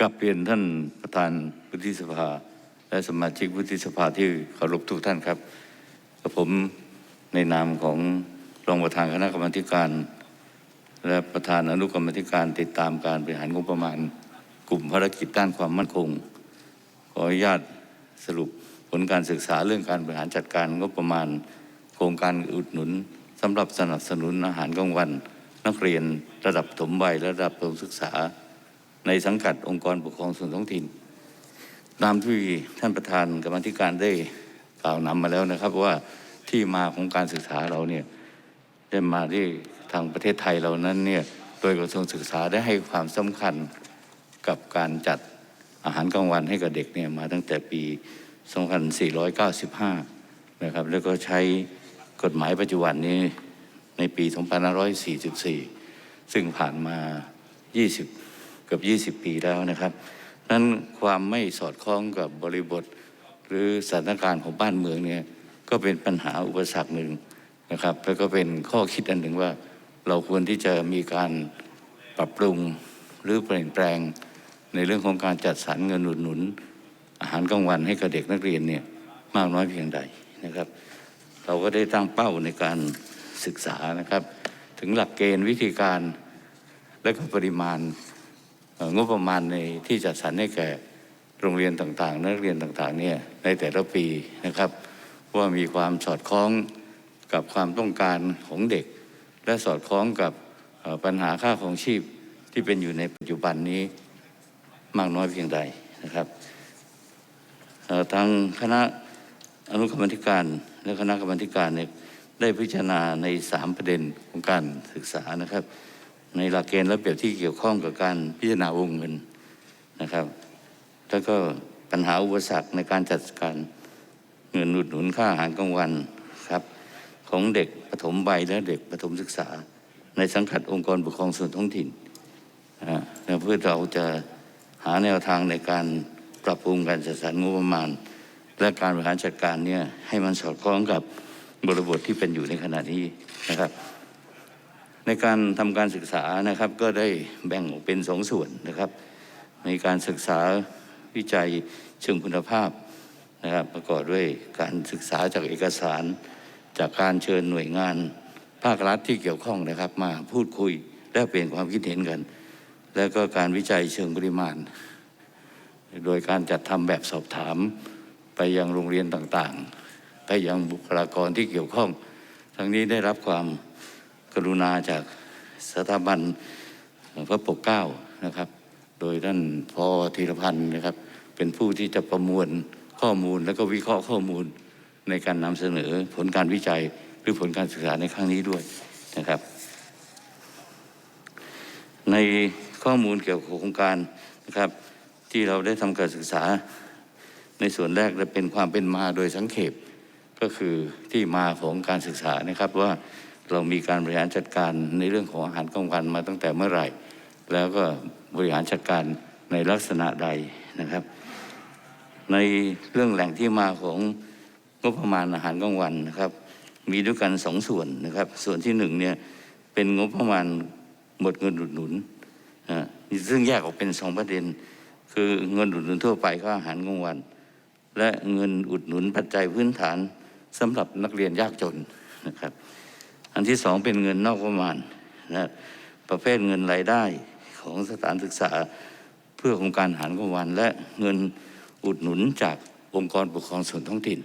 กลับเรียนท่านประธานวุฒิสภา และสมาชิกวุฒิสภาที่เคารพทุกท่านครับกับผมในนามของรองประธานคณะกรรมการ และประธานอนุกรรมธิการติดตามการบริหารงบประมาณ กลุ่มภารกิจด้านความมั่นคง ขออนุญาตสรุปผลการศึกษาเรื่องการบริหารจัดการงบประมาณ โครงการอุดหนุนสำหรับสนับสนุนอาหารกลางวัน นักเรียนระดับถมวัยและระดับประถมศึกษา ในสังกัดองค์กรปกครองส่วนท้องถิ่นตามที่ท่านประธานกรรมธิการได้กล่าวนำมาแล้วนะครับ ว่าที่มาของการศึกษาเราเนี่ยได้มาที่ทางประเทศไทยเรานั้นเนี่ยโดยกระทรวงศึกษาได้ให้ความสำคัญกับการจัดอาหารกลางวันให้กับเด็กเนี่ยมาตั้งแต่ปี 2495 นะครับ แล้วก็ใช้กฎหมายปัจจุบันนี้ในปี 2544 ซึ่งผ่านมา 20 เกือบ20 ปีแล้วนะครับนั้นความไม่สอดคล้องกับบริบท หรือสถานการณ์ของบ้านเมืองเนี่ยก็เป็นปัญหาอุปสรรคหนึ่งนะครับ แล้วก็เป็นข้อคิดอันหนึ่งว่าเราควรที่จะมีการปรับปรุงหรือเปลี่ยนแปลงในเรื่องของการจัดสรรเงินอุดหนุน อาหารกลางวันให้กับเด็กนักเรียนเนี่ยมากน้อยเพียงใดนะครับ เราก็ได้ตั้งเป้าในการศึกษานะครับ ถึงหลักเกณฑ์วิธีการและก็ปริมาณ งบประมาณในที่จัดสรรให้แก่โรงเรียนต่างๆ นักเรียนต่างๆเนี่ยในแต่ละปีนะครับ ว่ามีความสอดคล้องกับความต้องการของเด็ก และสอดคล้องกับปัญหาค่าของชีพที่เป็นอยู่ในปัจจุบันนี้มากน้อยเพียงใดนะครับทางคณะอนุกรรมธิการและคณะกรรมธิการเนี่ยได้พิจารณาในสามประเด็นของการศึกษานะครับ ในหลักเกณฑ์และเปรียบที่เกี่ยวข้องกับการพิจารณาวงเงินนะครับ แล้วก็ปัญหาอุปสรรคในการจัดการเงินอุดหนุนค่าอาหารกลางวันครับ ของเด็กปฐมวัยและเด็กปฐมศึกษา ในสังกัดองค์กรปกครองส่วนท้องถิ่นนะเพื่อเราจะหาแนวทางในการปรับปรุงการจัดสรรงบประมาณ และการบริหารจัดการเนี่ยให้มันสอดคล้องกับบริบทที่เป็นอยู่ในขณะนี้นะครับ ในการทำการศึกษานะครับ ก็ได้แบ่งออกเป็นสองส่วนนะครับ ในการศึกษาวิจัยเชิงคุณภาพนะครับ ประกอบด้วยการศึกษาจากเอกสาร จากการเชิญหน่วยงานภาครัฐที่เกี่ยวข้องนะครับ มาพูดคุยและเปลี่ยนความคิดเห็นกัน แล้วก็การวิจัยเชิงปริมาณ โดยการจัดทำแบบสอบถามไปยังโรงเรียนต่างๆ ไปยังบุคลากรที่เกี่ยวข้อง ทั้งนี้ได้รับความ กรุณาจากสถาบันพระปกเกล้านะครับ โดยท่านพอธีรพันธ์นะครับ เป็นผู้ที่จะประมวลข้อมูลและก็วิเคราะห์ข้อมูลในการนำเสนอผลการวิจัยหรือผลการศึกษาในครั้งนี้ด้วยนะครับ ในข้อมูลเกี่ยวกับโครงการนะครับ ที่เราได้ทำการศึกษา ในส่วนแรกจะเป็นความเป็นมาโดยสังเขปก็คือที่มาของการศึกษานะครับว่า เรามีการบริหารจัดการในเรื่องของอาหารกลางวันมาตั้งแต่เมื่อไหร่ แล้วก็บริหารจัดการในลักษณะใดนะครับ ในเรื่องแหล่งที่มาของงบประมาณอาหารกลางวันนะครับ มีด้วยกันสองส่วนนะครับ ส่วนที่หนึ่งเนี่ยเป็นงบประมาณหมดเงินอุดหนุนอ่าซึ่งแยกออกเป็นสองประเด็น คือเงินอุดหนุนทั่วไปค่าอาหารกลางวัน และเงินอุดหนุนปัจจัยพื้นฐานสำหรับนักเรียนยากจนนะครับ อันที่สองเป็นเงินนอกประมาณนะประเภทเงินรายได้ของสถานศึกษาเพื่อโครงการอาหารกลางวัน และเงินอุดหนุนจากองค์กรปกครองส่วนท้องถิ่น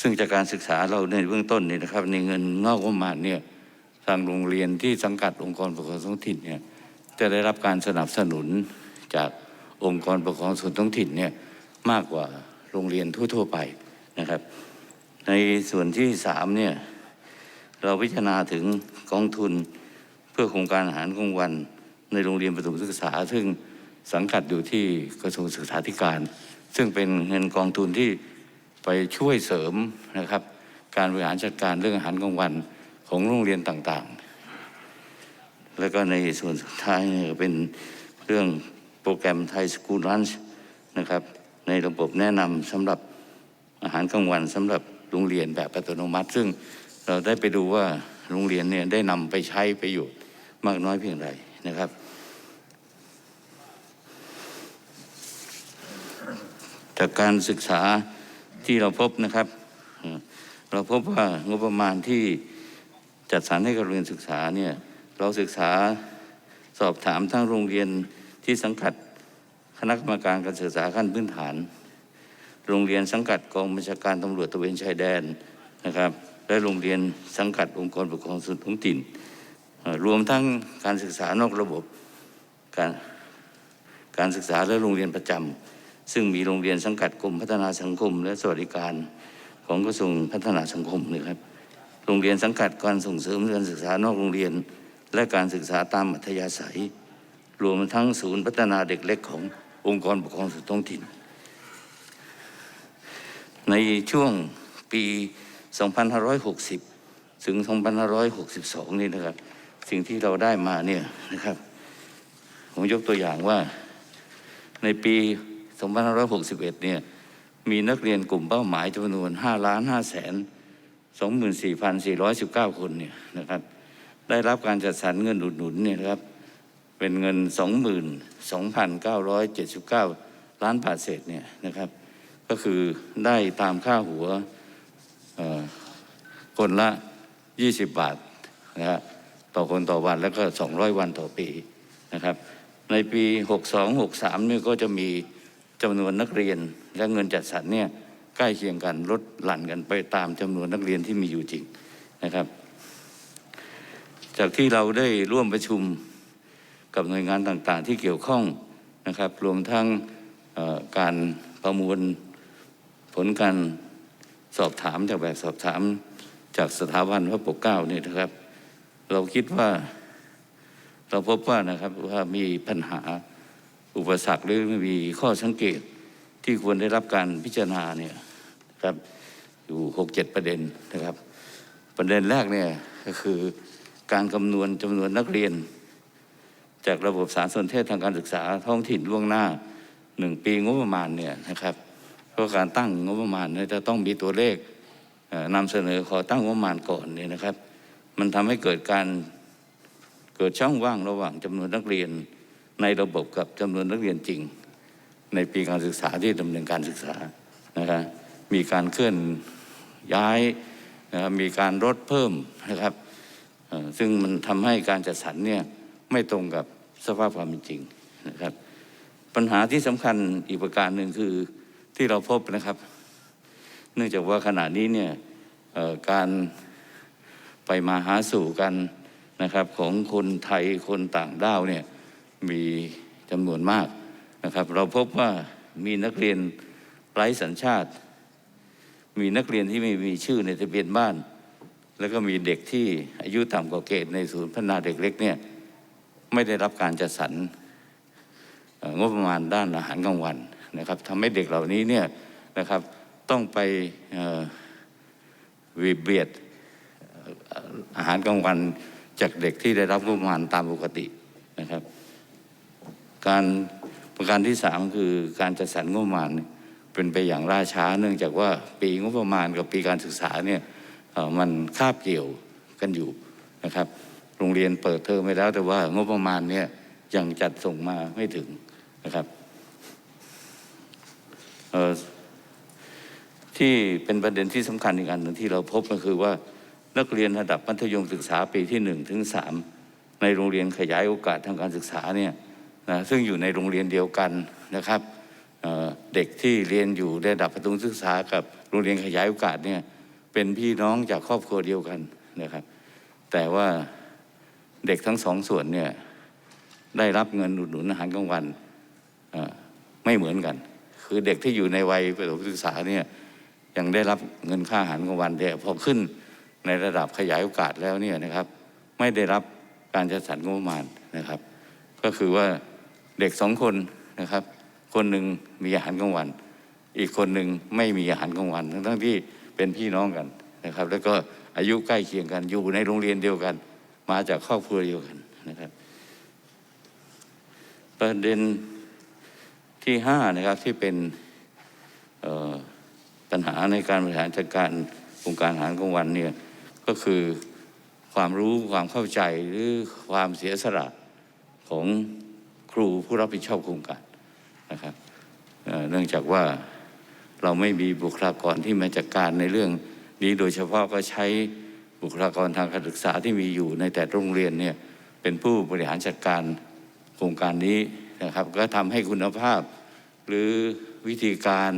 ซึ่งจากการศึกษาเราในเบื้องต้นนี่นะครับ ในเงินนอกประมาณเนี่ยทางโรงเรียนที่สังกัดองค์กรปกครองท้องถิ่นเนี่ยจะได้รับการสนับสนุนจากองค์กรปกครองส่วนท้องถิ่นเนี่ยมากกว่าโรงเรียนทั่ว ๆ ไปนะครับ ในส่วนที่สามเนี่ย เราพิจารณาถึงกองทุนเพื่อโครงการอาหารกลางวัน ในโรงเรียนประถมศึกษา ซึ่งสังกัดอยู่ที่กระทรวงศึกษาธิการ ซึ่งเป็นเงินกองทุนที่ไปช่วยเสริมนะครับ การบริหารจัดการเรื่องอาหารกลางวันของโรงเรียนต่างๆ แล้วก็ในส่วนสุดท้ายเป็นเรื่องโปรแกรมไทยสกูลลันช์นะครับ ในระบบแนะนำสำหรับอาหารกลางวันสำหรับโรงเรียนแบบอัตโนมัติ ซึ่ง เราได้ไปดูว่าโรงเรียนเนี่ยได้นำไปใช้ประโยชน์มากน้อยเพียงไรนะครับ จากการศึกษาที่เราพบนะครับ เราพบว่างบประมาณที่จัดสรรให้กับโรงเรียนศึกษาเนี่ยเราศึกษาสอบถามทั้งโรงเรียนที่สังกัดคณะกรรมการการศึกษาขั้นพื้นฐาน โรงเรียนสังกัดกองบัญชาการตำรวจตะเวนชายแดนนะครับ และโรงเรียนสังกัดองค์กรปกครองส่วนท้องถิ่น รวมทั้งการศึกษานอกระบบการการศึกษาและโรงเรียนประจำซึ่งมีโรงเรียนสังกัดกรมพัฒนาสังคม และสวัสดิการของกระทรวงพัฒนาสังคมนะครับ โรงเรียนสังกัดการส่งเสริมการศึกษานอกโรงเรียน และการศึกษาตามอัธยาศัย รวมทั้งศูนย์พัฒนาเด็กเล็กขององค์กรปกครองส่วนท้องถิ่น ในช่วงปี 2560 ถึง 2562 นี่นะครับ สิ่งที่เราได้มาเนี่ยนะครับ ผมยกตัวอย่างว่าในปี 2561 เนี่ย มีนักเรียนกลุ่มเป้าหมายจำนวน 5 ล้าน5แสน24,419 คนเนี่ยนะครับ ได้รับการจัดสรรเงินอุดหนุนเนี่ยนะครับ เป็นเงิน 22,979 ล้านบาทเศษเนี่ยนะครับ ก็คือได้ตามค่าหัว คนละ 20 บาทนะครับต่อคนต่อวันแล้วก็ 200 วันต่อปีนะครับ ในปี 62 63นี่ก็จะมีจำนวนนักเรียนและเงินจัดสรรเนี่ยใกล้เคียงกันลดหลั่นกันไปตามจำนวนนักเรียนที่มีอยู่จริงนะครับ จากที่เราได้ร่วมประชุมกับหน่วยงานต่างๆ ที่เกี่ยวข้องนะครับ รวมทั้งการประมวลผลการ สอบถามจากแบบสอบถามจากสถาบันพระปกเก้าเนี่ยนะครับ เราคิดว่าเราพบว่านะครับว่ามีปัญหาอุปสรรคหรือมีข้อสังเกตที่ควรได้รับการพิจารณาเนี่ยนะครับอยู่หกเจ็ดประเด็นนะครับ ประเด็นแรกเนี่ยก็คือการคำนวณจำนวนนักเรียน จากระบบสารสนเทศทางการศึกษาท้องถิ่นล่วงหน้าหนึ่งปีงบประมาณเนี่ยนะครับ เพราะการตั้งงบประมาณเนี่ยจะต้องมีตัวเลขเอ่อนำเสนอขอตั้งงบประมาณก่อนเนี่ยนะครับ มันทำให้เกิดการเกิดช่องว่างระหว่างจำนวนนักเรียนในระบบกับจำนวนนักเรียนจริง ในปีการศึกษาที่ดำเนินการศึกษานะครับมีการเคลื่อนย้ายนะครับมีการลดเพิ่มนะครับซึ่งมันทำให้การจัดสรรเนี่ยไม่ตรงกับสภาพความเป็นจริงนะครับ ปัญหาที่สำคัญอีกประการหนึ่งคือ ที่เราพบนะครับ เนื่องจากว่าขณะนี้เนี่ยการไปมาหาสู่กันนะครับของคนไทยคนต่างด้าวเนี่ยมีจำนวนมากนะครับ เราพบว่ามีนักเรียนไร้สัญชาติ มีนักเรียนที่ไม่มีชื่อในทะเบียนบ้าน แล้วก็มีเด็กที่อายุต่ำกว่าเกณฑ์ในศูนย์พัฒนาเด็กเล็กเนี่ยไม่ได้รับการจัดสรรงบประมาณด้านอาหารกลางวัน นะครับทำให้เด็กเหล่านี้เนี่ยนะครับต้องไปวีเบียดเอ่อาหารกลางวันจากเด็กที่ได้รับงบประมาณตามปกตินะครับ การประการที่สามคือการจัดสรรงบประมาณเป็นไปอย่างล่าช้า เนื่องจากว่าปีงบประมาณกับปีการศึกษาเนี่ยมันคาบเกี่ยวกันอยู่นะครับ โรงเรียนเปิดเทอมไปแล้วแต่ว่างบประมาณเนี่ยยังจัดส่งมาไม่ถึงนะครับ ที่เป็นประเด็นที่สำคัญอีกอันหนึ่งที่เราพบก็คือว่านักเรียนระดับมัธยมศึกษาปีที่หนึ่งถึงสามในโรงเรียนขยายโอกาสทางการศึกษาเนี่ยนะซึ่งอยู่ในโรงเรียนเดียวกันนะครับเเด็กที่เรียนอยู่ระดับประถมศึกษากับโรงเรียนขยายโอกาสเนี่ยเป็นพี่น้องจากครอบครัวเดียวกันนะครับ แต่ว่าเด็กทั้งสองส่วนเนี่ยได้รับเงินอุดหนุนอาหารกลางวันไม่เหมือนกัน คือเด็กที่อยู่ในวัยประถมศึกษาเนี่ยยังได้รับเงินค่าอาหารกลางวันแต่พอขึ้นในระดับขยายโอกาสแล้วเนี่ยนะครับ ไม่ได้รับการจัดสรรงบประมาณนะครับ ก็คือว่าเด็กสองคนนะครับ คนหนึ่งมีอาหารกลางวัน อีกคนหนึ่งไม่มีอาหารกลางวัน ทั้งที่เป็นพี่น้องกันนะครับ แล้วก็อายุใกล้เคียงกันอยู่ในโรงเรียนเดียวกัน มาจากครอบครัวเดียวกันนะครับ ประเด็น ที่ห้านะครับที่เป็นปัญหาในการบริหารจัดการโครงการอาหารกลางวันเนี่ยก็คือความรู้ความเข้าใจหรือความเสียสละของครูผู้รับผิดชอบโครงการนะครับเนื่องจากว่าเราไม่มีบุคลากรที่มาจัดการในเรื่องนี้โดยเฉพาะก็ใช้บุคลากรทางการศึกษาที่มีอยู่ในแต่โรงเรียนเนี่ยเป็นผู้บริหารจัดการโครงการนี้ นะครับ ก็ทำให้คุณภาพ หรือวิธีการ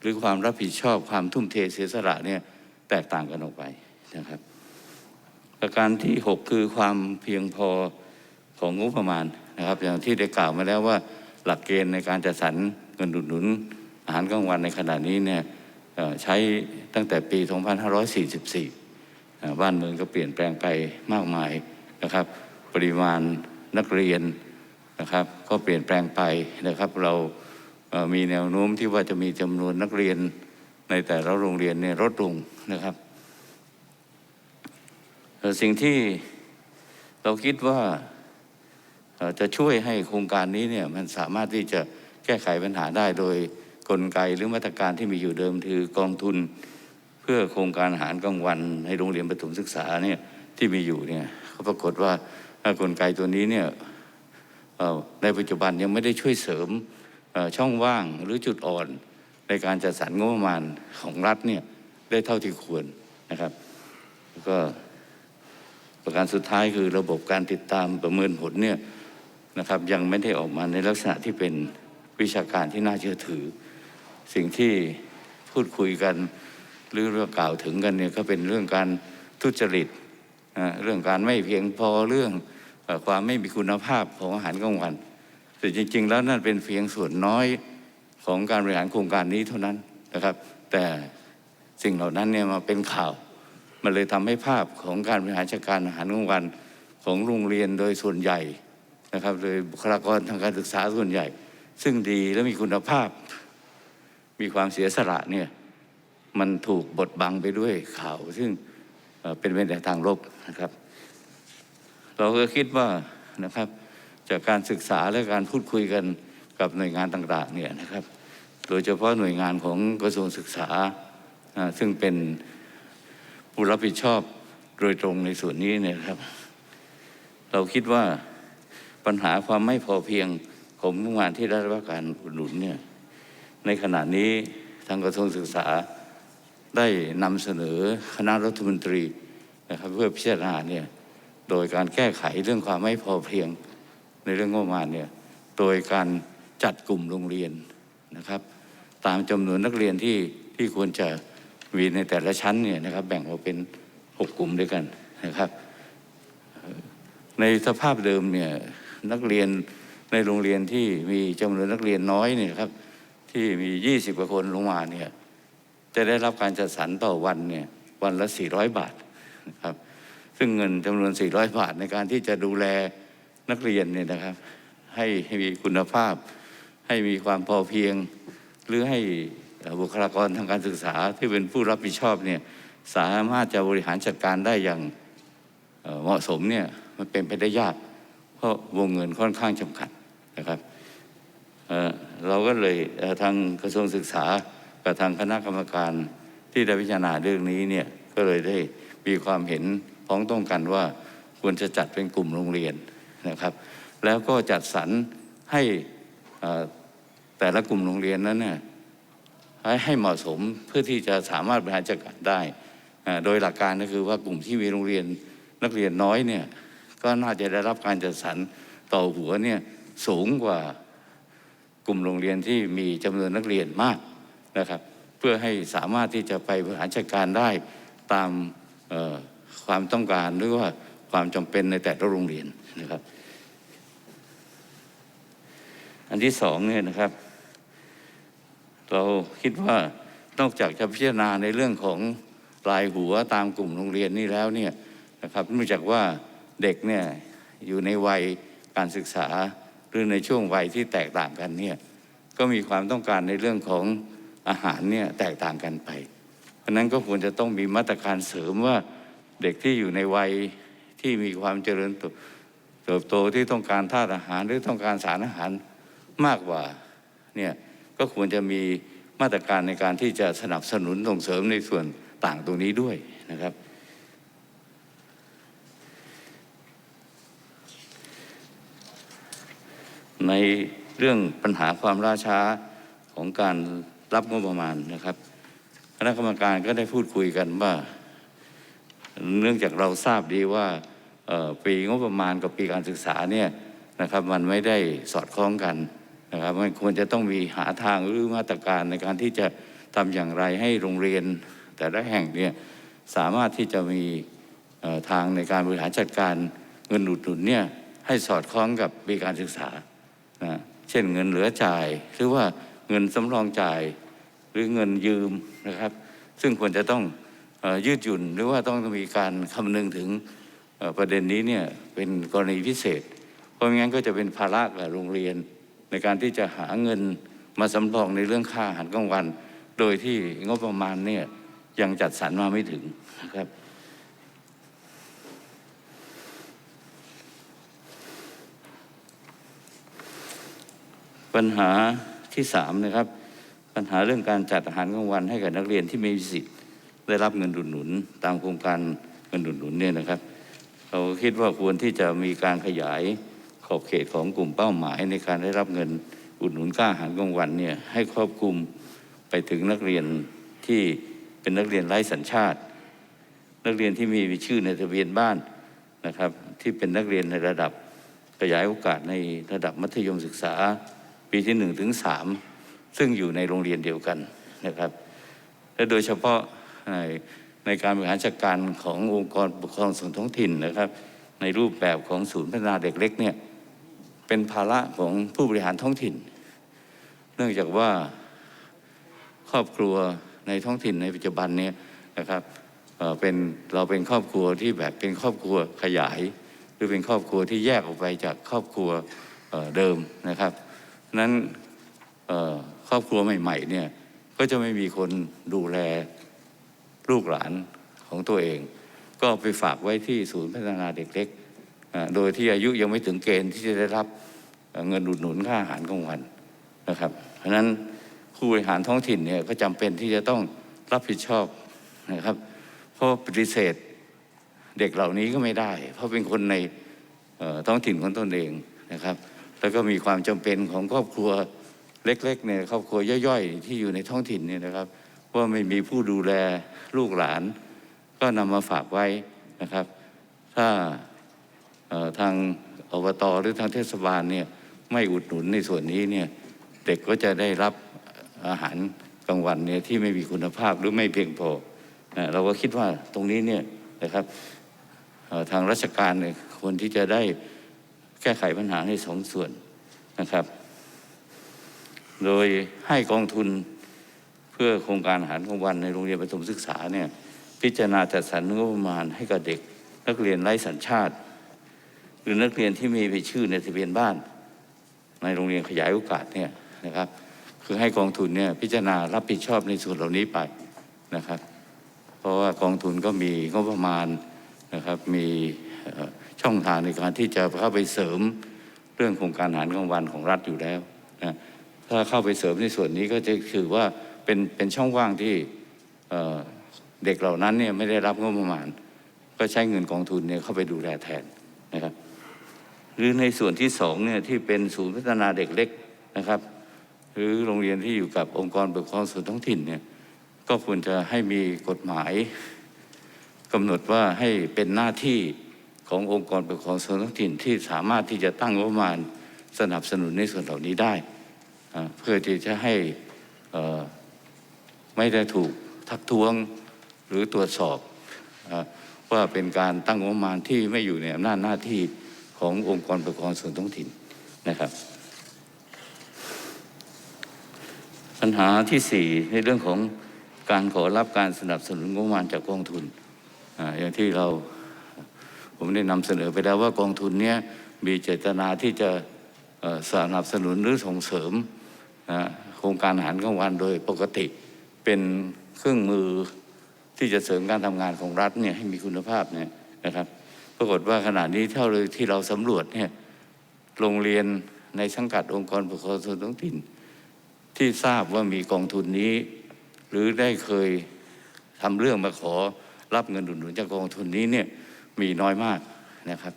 หรือความรับผิดชอบความทุ่มเทเสียสละเนี่ยแตกต่างกันออกไปนะครับ ประการที่ 6 คือความเพียงพอของงบประมาณนะครับ อย่างที่ได้กล่าวมาแล้วว่าหลักเกณฑ์ในการจัดสรรเงินอุดหนุน อาหารกลางวันในขณะนี้เนี่ยใช้ตั้งแต่ปี 2544 บ้านเมืองก็เปลี่ยนแปลงไปมากมายนะครับ ปริมาณนักเรียน นะครับ ก็เปลี่ยนแปลงไปนะครับ เรามีแนวโน้มที่ว่าจะมีจำนวนนักเรียนในแต่ละโรงเรียนเนี่ยลดลงนะครับสิ่งที่เราคิดว่าจะช่วยให้โครงการนี้เนี่ยมันสามารถที่จะแก้ไขปัญหาได้โดยกลไกหรือมาตรการที่มีอยู่เดิมคือกองทุน เพื่อโครงการอาหารกลางวันในโรงเรียนประถมศึกษาเนี่ยที่มีอยู่เนี่ยก็ปรากฏว่ากลไกตัวนี้เนี่ย ในปัจจุบันยังไม่ได้ช่วยเสริมช่องว่างหรือจุดอ่อนในการจัดสรรงบประมาณของรัฐเนี่ยได้เท่าที่ควรนะครับแล้วก็ประการสุดท้ายคือระบบการติดตามประเมินผลเนี่ยนะครับยังไม่ได้ออกมาในลักษณะที่เป็นวิชาการที่น่าเชื่อถือ สิ่งที่พูดคุยกันหรือเรื่องกล่าวถึงกันเนี่ยก็เป็นเรื่องการทุจริตนะเรื่องการไม่เพียงพอเรื่อง ความไม่มีคุณภาพของอาหารกลางวันแต่จริง ๆ แล้วนั่นเป็นเพียงส่วนน้อยของการบริหารโครงการนี้เท่านั้นนะครับ แต่สิ่งเหล่านั้นเนี่ยมาเป็นข่าว มันเลยทำให้ภาพของการบริหารจัดการอาหารกลางวันของโรงเรียนโดยส่วนใหญ่นะครับโดยบุคลากรทางการศึกษาส่วนใหญ่ ซึ่งดีและมีคุณภาพ มีความเสียสละเนี่ยมันถูกบดบังไปด้วยข่าว ซึ่งเอ่อเป็นไปในทางลบนะครับ เราก็คิดว่านะครับจากการศึกษาและการพูดคุยกันกับหน่วยงานต่างๆเนี่ยนะครับ โดยเฉพาะหน่วยงานของกระทรวงศึกษา ซึ่งเป็นผู้รับผิดชอบโดยตรงในส่วนนี้เนี่ยครับ เราคิดว่าปัญหาความไม่พอเพียงของงบประมาณที่ได้รับการอุดหนุนเนี่ยในขณะนี้ทางกระทรวงศึกษาได้นำเสนอคณะรัฐมนตรีนะครับเพื่อพิจารณาเนี่ย โดยการแก้ไขเรื่องความไม่พอเพียงในเรื่องงบประมาณเนี่ยโดยการจัดกลุ่มโรงเรียนนะครับ ตามจำนวนนักเรียนที่ที่ควรจะมีในแต่ละชั้นเนี่ยนะครับ แบ่งออกเป็นหกกลุ่มด้วยกันนะครับ ในสภาพเดิมเนี่ยนักเรียนในโรงเรียนที่มีจำนวนนักเรียนน้อยเนี่ยครับที่มียี่สิบกว่าคนลงมาเนี่ยจะได้รับการจัดสรรต่อวันเนี่ยวันละสี่ร้อยบาทนะครับ ซึ่งเงินจำนวน 400 บาทในการที่จะดูแลนักเรียนเนี่ยนะครับให้ให้มีคุณภาพ ให้มีความพอเพียง หรือให้บุคลากรทางการศึกษาที่เป็นผู้รับผิดชอบเนี่ยสามารถจะบริหารจัดการได้อย่างเหมาะสมเนี่ยมันเป็นไปได้ยาก เพราะวงเงินค่อนข้างจำกัดนะครับเเราก็เลยทางกระทรวงศึกษากับทางคณะกรรมการที่ได้พิจารณาเรื่องนี้เนี่ยก็เลยได้มีความเห็น พ้องต้องกันว่าควรจะจัดเป็นกลุ่มโรงเรียนนะครับ แล้วก็จัดสรรให้แต่ละกลุ่มโรงเรียนนั้นเนี่ยให้เหมาะสมเพื่อที่จะสามารถบริหารจัดการได้ โดยหลักการก็คือว่ากลุ่มที่มีโรงเรียนนักเรียนน้อยเนี่ยก็น่าจะได้รับการจัดสรรต่อหัวเนี่ยสูงกว่ากลุ่มโรงเรียนที่มีจำนวนนักเรียนมากนะครับ เพื่อให้สามารถที่จะไปบริหารจัดการได้ตามเความต้องการหรือว่าความจำเป็นในแต่ละโรงเรียนนะครับ อันที่สองเนี่ยนะครับ เราคิดว่านอกจากจะพิจารณาในเรื่องของรายหัวตามกลุ่มโรงเรียนนี่แล้วเนี่ยนะครับเนื่องจากว่าเด็กเนี่ยอยู่ในวัยการศึกษาหรือในช่วงวัยที่แตกต่างกันเนี่ยก็มีความต้องการในเรื่องของอาหารเนี่ยแตกต่างกันไป เพราะนั้นก็ควรจะต้องมีมาตรการเสริมว่า เด็กที่อยู่ในวัยที่มีความเจริญเติบโตที่ต้องการธาตุอาหารหรือต้องการสารอาหารมากกว่าเนี่ยก็ควรจะมีมาตรการในการที่จะสนับสนุนส่งเสริมในส่วนต่างตรงนี้ด้วยนะครับ ในเรื่องปัญหาความล่าช้าของการรับงบประมาณนะครับ คณะกรรมการก็ได้พูดคุยกันว่า เนื่องจากเราทราบดีว่าปีงบประมาณกับปีการศึกษาเนี่ยนะครับมันไม่ได้สอดคล้องกันนะครับมันควรจะต้องมีหาทางหรือมาตรการในการที่จะทำอย่างไรให้โรงเรียน แต่ละแห่งเนี่ยสามารถที่จะมีทางในการบริหารจัดการเงินอุดหนุนเนี่ยให้สอดคล้องกับปีการศึกษานะเช่นเงินเหลือจ่าย หรือว่าเงินสำรองจ่ายหรือเงินยืมนะครับ ซึ่งควรจะต้อง ยืดหยุ่นหรือว่าต้องมีการคำนึงถึงประเด็นนี้เนี่ยเป็นกรณีพิเศษ เพราะไม่งั้นก็จะเป็นภาระกับโรงเรียน ในการที่จะหาเงินมาสำรองในเรื่องค่าอาหารกลางวัน โดยที่งบประมาณเนี่ยยังจัดสรรมาไม่ถึงนะครับปัญหาที่สามนะครับ ปัญหาเรื่องการจัดอาหารกลางวันให้กับนักเรียนที่ไม่มีสิทธิ ได้รับเงินอุดหนุนตามโครงการเงินอุดหนุนเนี่ยนะครับ เราคิดว่าควรที่จะมีการขยายขอบเขตของกลุ่มเป้าหมายในการได้รับเงินอุดหนุนค่าอาหารกลางวันเนี่ยให้ครอบคลุมไปถึงนักเรียนที่เป็นนักเรียนไร้สัญชาติ นักเรียนที่มีชื่อในทะเบียนบ้านนะครับ ที่เป็นนักเรียนในระดับขยายโอกาสในระดับมัธยมศึกษา ปีที่หนึ่งถึงสามซึ่งอยู่ในโรงเรียนเดียวกันนะครับ และโดยเฉพาะ ในในการบริหารจัดการขององค์กรปกครองส่วนท้องถิ่นนะครับ ในรูปแบบของศูนย์พัฒนาเด็กเล็กเนี่ยเป็นภาระของผู้บริหารท้องถิ่น เนื่องจากว่าครอบครัวในท้องถิ่นในปัจจุบันเนี่ยนะครับเป็นเราเป็นครอบครัวที่แบบเป็นครอบครัวขยาย หรือเป็นครอบครัวที่แยกออกไปจากครอบครัวเเดิมนะครับนั้นครอบครัวใหม่ๆเนี่ยก็จะไม่มีคนดูแล ลูกหลานของตัวเอง ก็ไปฝากไว้ที่ศูนย์พัฒนาเด็กเล็ก โดยที่อายุยังไม่ถึงเกณฑ์ที่จะได้รับเงินอุดหนุนค่าอาหารกลางวันนะครับ เพราะนั้นผู้บริหารท้องถิ่นเนี่ยก็จำเป็นที่จะต้องรับผิดชอบนะครับ เพราะปฏิเสธเด็กเหล่านี้ก็ไม่ได้ เพราะเป็นคนในท้องถิ่นของตนเองนะครับ แล้วก็มีความจำเป็นของครอบครัวเล็กๆเนี่ยครอบครัวย่อยๆ ที่อยู่ในท้องถิ่นเนี่ยนะครับ ว่าไม่มีผู้ดูแลลูกหลาน ก็นำมาฝากไว้นะครับ ถ้าทางอบตหรือทางเทศบาลเนี่ยไม่อุดหนุนในส่วนนี้เนี่ยเด็กก็จะได้รับอาหารกลางวันเนี่ยที่ไม่มีคุณภาพหรือไม่เพียงพอนะเราก็คิดว่าตรงนี้เนี่ยนะครับทางราชการเนี่ยควรที่จะได้แก้ไขปัญหาในสองส่วนนะครับ โดยให้กองทุน พื่อโครงการอาหารกลางวันในโรงเรียนประถมศึกษาเนี่ยพิจารณาจัดสรรงบประมาณให้กับเด็ก นักเรียนไร้สัญชาติ หรือนักเรียนที่มีไปชื่อในทะเบียนบ้าน ในโรงเรียนขยายโอกาสเนี่ยนะครับคือให้กองทุนเนี่ยพิจารณารับผิดชอบในส่วนเหล่านี้ไปนะครับ เพราะว่ากองทุนก็มีงบประมาณนะครับมีช่องทางในการที่จะเข้าไปเสริมเรื่องโครงการอาหารกลางวันของรัฐอยู่แล้วนะถ้าเข้าไปเสริมในส่วนนี้ก็จะคือว่า เป็นเป็นช่องว่างที่เเด็กเหล่านั้นเนี่ยไม่ได้รับงบประมาณ ก็ใช้เงินกองทุนเนี่ยเข้าไปดูแลแทนนะครับ หรือในส่วนที่สองเนี่ยที่เป็นศูนย์พัฒนาเด็กเล็กนะครับ หรือโรงเรียนที่อยู่กับองค์กรปกครองส่วนท้องถิ่นเนี่ยก็ควรจะให้มีกฎหมายกำหนดว่าให้เป็นหน้าที่ขององค์กรปกครองส่วนท้องถิ่นที่สามารถที่จะตั้งงบประมาณสนับสนุนในส่วนเหล่านี้ได้ เพื่อที่จะให้อ่อ ไม่ได้ถูกทักท้วงหรือตรวจสอบว่าเป็นการตั้งงบประมาณที่ไม่อยู่ในอำนาจหน้าที่ขององค์กรปกครองส่วนท้องถิ่นนะครับ ปัญหาที่สี่ในเรื่องของการขอรับการสนับสนุนงบประมาณจากกองทุนออย่างที่เราผมได้นำเสนอไปแล้วว่ากองทุนเนี้ยมีเจตนาที่จะสนับสนุนหรือส่งเสริมโครงการอาหารกลางวันโดยปกติ เป็นเครื่องมือที่จะเสริมการทำงานของรัฐเนี่ยให้มีคุณภาพเนี่ยนะครับปรากฏว่าขณะนี้เท่าเลยที่เราสำรวจเนี่ยโรงเรียนในสังกัดองค์กรปกครองส่วนท้องถิ่น ที่ทราบว่ามีกองทุนนี้ หรือได้เคยทำเรื่องมาขอรับเงินอุดหนุนจากกองทุนนี้เนี่ยมีน้อยมากนะครับ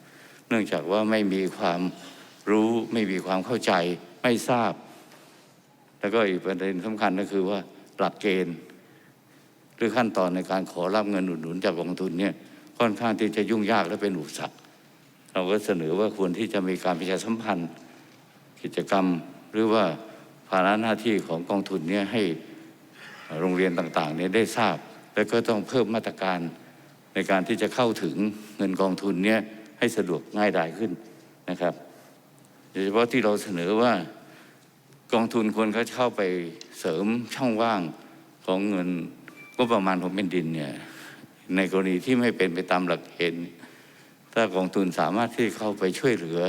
เนื่องจากว่าไม่มีความรู้ไม่มีความเข้าใจไม่ทราบ แล้วก็อีกประเด็นสำคัญก็คือว่า หลักเกณฑ์ หรือขั้นตอนในการขอรับเงินอุดหนุนจากกองทุนเนี่ยค่อนข้างที่จะยุ่งยากและเป็นอุปสรรคเราก็เสนอว่าควรที่จะมีการประชาสัมพันธ์ กิจกรรมหรือว่าภาระหน้าที่ของกองทุนเนี่ยให้โรงเรียนต่างๆเนี่ยได้ทราบ แล้วก็ต้องเพิ่มมาตรการในการที่จะเข้าถึงเงินกองทุนเนี่ยให้สะดวกง่ายดายขึ้นนะครับโดยเฉพาะที่เราเสนอว่า กองทุนควรเขาเข้าไปเสริมช่องว่างของเงินก็ประมาณของแผ่นดินเนี่ยในกรณีที่ไม่เป็นไปตามหลักเกณฑ์ถ้ากองทุนสามารถที่เข้าไปช่วยเหลือ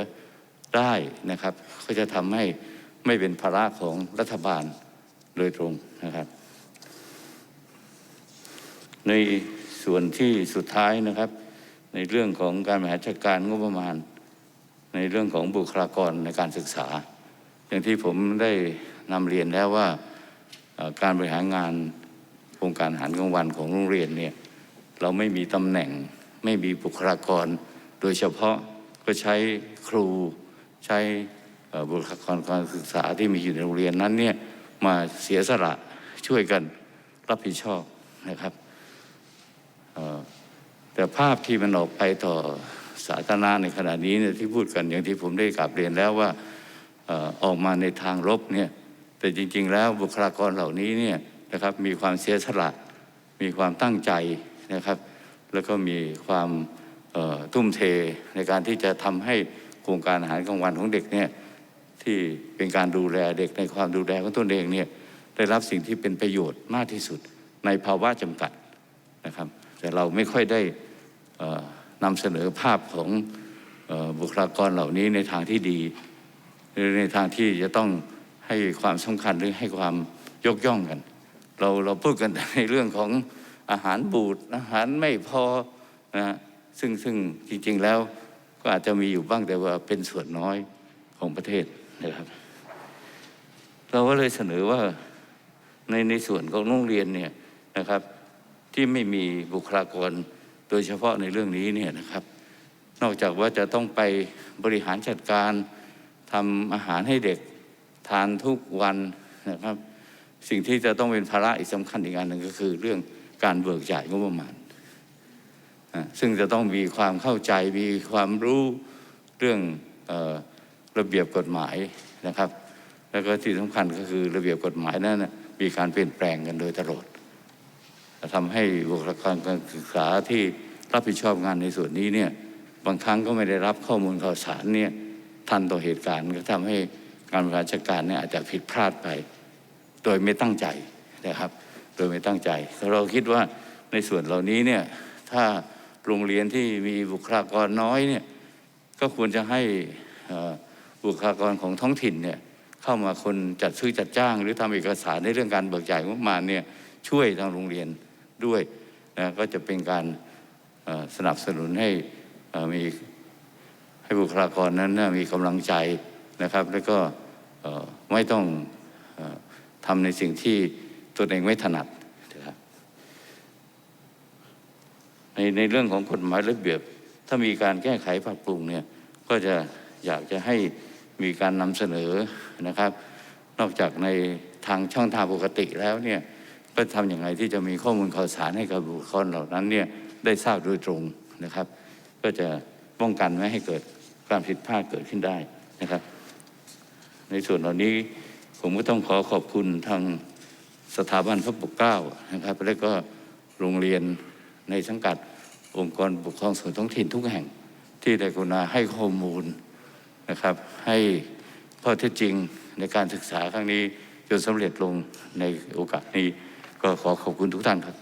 ได้นะครับ ก็จะทำให้ไม่เป็นภาระของรัฐบาลโดยตรงนะครับ ในส่วนที่สุดท้ายนะครับ ในเรื่องของการบริหารจัดการงบประมาณ ในเรื่องของบุคลากรในการศึกษา อย่างที่ผมได้นำเรียนแล้วว่าการบริหารงานโครงการอาหารกลางวันของโรงเรียนเนี่ยเราไม่มีตำแหน่งไม่มีบุคลากร โดยเฉพาะก็ใช้ครูใช้บุคลากรการศึกษาที่มีอยู่ในโรงเรียนนั้นเนี่ยมาเสียสละช่วยกันรับผิดชอบนะครับแต่ภาพที่มันออกไปต่อสาธารณะในขณะนี้เนี่ยที่พูดกันอย่างที่ผมได้กลับเรียนแล้วว่า ออกมาในทางลบเนี่ยแต่จริง ๆ แล้วบุคลากรเหล่านี้เนี่ยนะครับมีความเสียสละ มีความตั้งใจนะครับ แล้วก็มีความทุ่มเทในการที่จะทำให้โครงการอาหารกลางวันของเด็กเนี่ยที่เป็นการดูแลเด็กในความดูแลของตนเองเนี่ยได้รับสิ่งที่เป็นประโยชน์มากที่สุดในภาวะจำกัดนะครับ แต่เราไม่ค่อยได้เอ่อนำเสนอภาพของออบุคลากรเหล่านี้ในทางที่ดี หรือในทางที่จะต้องให้ความสำคัญหรือให้ความยกย่องกัน เราเราพูดกันในเรื่องของอาหารบูดอาหารไม่พอนะฮะซึ่งซึ่งจริงๆแล้วก็อาจจะมีอยู่บ้างแต่ว่าเป็นส่วนน้อยของประเทศนะครับ เราก็เลยเสนอว่าในในส่วนของโรงเรียนเนี่ยนะครับ ที่ไม่มีบุคลากรโดยเฉพาะในเรื่องนี้เนี่ยนะครับ นอกจากว่าจะต้องไปบริหารจัดการ ทำอาหารให้เด็กทานทุกวันนะครับ สิ่งที่จะต้องเป็นภาระอีกสำคัญอีกอันหนึ่งก็คือเรื่องการเบิกจ่ายงบประมาณซึ่งจะต้องมีความเข้าใจมีความรู้เรื่องออระเบียบกฎหมายนะครับ แล้วก็ที่สำคัญก็คือระเบียบกฎหมายนั้นนะมีการเปลี่ยนแปลงกันโดยตลอดทำให้บุคลากรการศึกษาที่รับผิดชอบงานในส่วนนี้เนี่ยบางครั้งก็ไม่ได้รับข้อมูลข่าวสารเนี่ย ทันต่อเหตุการณ์ก็ทำให้การบริหารจัดการเนี่ยอาจจะผิดพลาดไป โดยไม่ตั้งใจนะครับ โดยไม่ตั้งใจเราคิดว่าในส่วนเหล่านี้เนี่ยถ้าโรงเรียนที่มีบุคลากรน้อยเนี่ยก็ควรจะให้บุคลากรของท้องถิ่นเนี่ยเข้ามาคนจัดซื้อจัดจ้าง หรือทำเอกสารในเรื่องการเบิกจ่ายงบประมาณเนี่ยช่วยทางโรงเรียนด้วยนะก็จะเป็นการสนับสนุนให้มี ให้บุคลากรนั้นนะมีกำลังใจนะครับ แล้วก็ไม่ต้องอทำในสิ่งที่ตนเองไม่ถนัดนะครับในในเรื่องของกฎหมายระเบียบ ถ้ามีการแก้ไขปรับปรุงเนี่ยก็จะอยากจะให้มีการนำเสนอนะครับ นอกจากในทางช่องทางปกติแล้วเนี่ยก็ทำอย่างไรที่จะมีข้อมูลข่าวสารให้กับบุคคลเหล่านั้นเนี่ยได้ทราบโดยตรงนะครับ ก็จะป้องกันไม่ให้เกิด การผิดพลาดเกิดขึ้นได้นะครับ ในส่วนเหล่านี้ผมก็ต้องขอขอบคุณทางสถาบันพระปกเกล้านะครับ และก็โรงเรียนในสังกัดองค์กรปกครองส่วนท้องถิ่นทุกแห่งที่ได้กรุณาให้ข้อมูลนะครับ ให้ข้อเท็จจริงในการศึกษาครั้งนี้จนสำเร็จลงในโอกาสนี้ก็ขอขอบคุณทุกท่านครับ